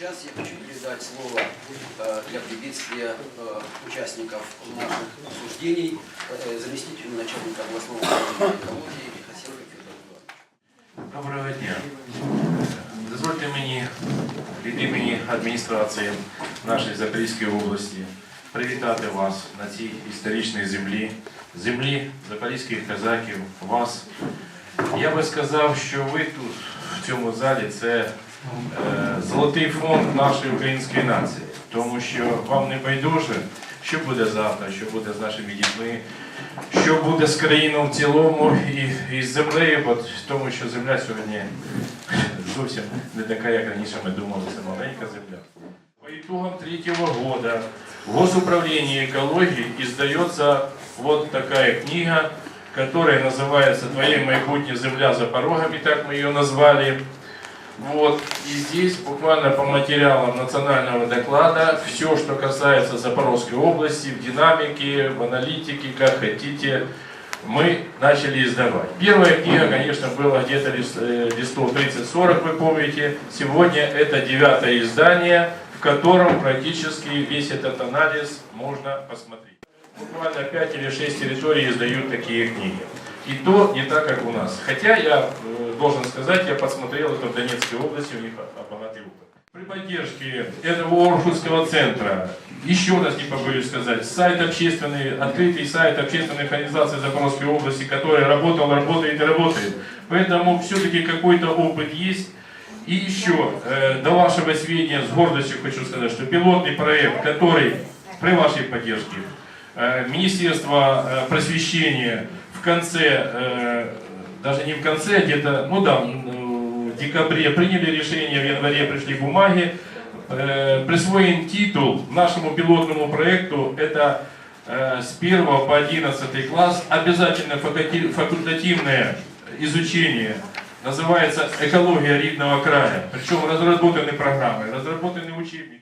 Сейчас я хочу передать слово э, для приветствия э, участников наших обсуждений э, заместителю начальника областного управления экологии Михасенко Федору Доброго дня. Дозвольте мне від імені адміністрації нашої Запорізької області привітати вас на цій історичній землі, землі запорізьких козаків, вас. Я би сказав, що ви тут в цьому залі це золотий фонд нашої української нації, тому що вам не байдуже, що буде завтра, що буде з нашими дітьми, що буде з країною в цілому і, і з землею, бо тому що земля сьогодні зовсім не така, як раніше ми думали, це маленька земля. По итогам третьего года в Госуправлении экологии издается вот такая книга, которая называется «Твоей майбутнє земля за порогами», так мы ее назвали. Вот. И здесь буквально по материалам национального доклада все, что касается Запорожской области, в динамике, в аналитике, как хотите, мы начали издавать. Первая книга, конечно, была где-то э, листов 30-40, вы помните. Сегодня это девятое издание, в котором практически весь этот анализ можно посмотреть. Буквально 5 или 6 территорий издают такие книги. И то не так, как у нас. Хотя я э, должен сказать, я посмотрел это в Донецкой области, у них богатый опыт. При поддержке этого Орхусского центра, еще раз не побоюсь сказать, сайт общественный, открытый сайт общественной организации Запорожской области, который работал, работает и работает. Поэтому все-таки какой-то опыт есть. И еще, э, до вашего сведения, с гордостью хочу сказать, что пилотный проект, который при вашей поддержке, э, Министерство э, просвещения в конце, э, даже не в конце, а где-то, ну да, м, в декабре приняли решение, в январе пришли бумаги, э, присвоен титул нашему пилотному проекту, это э, с 1 по 11 класс обязательно факультативное изучение называется «Экология ридного края». Причем разработаны программы, разработаны учебники.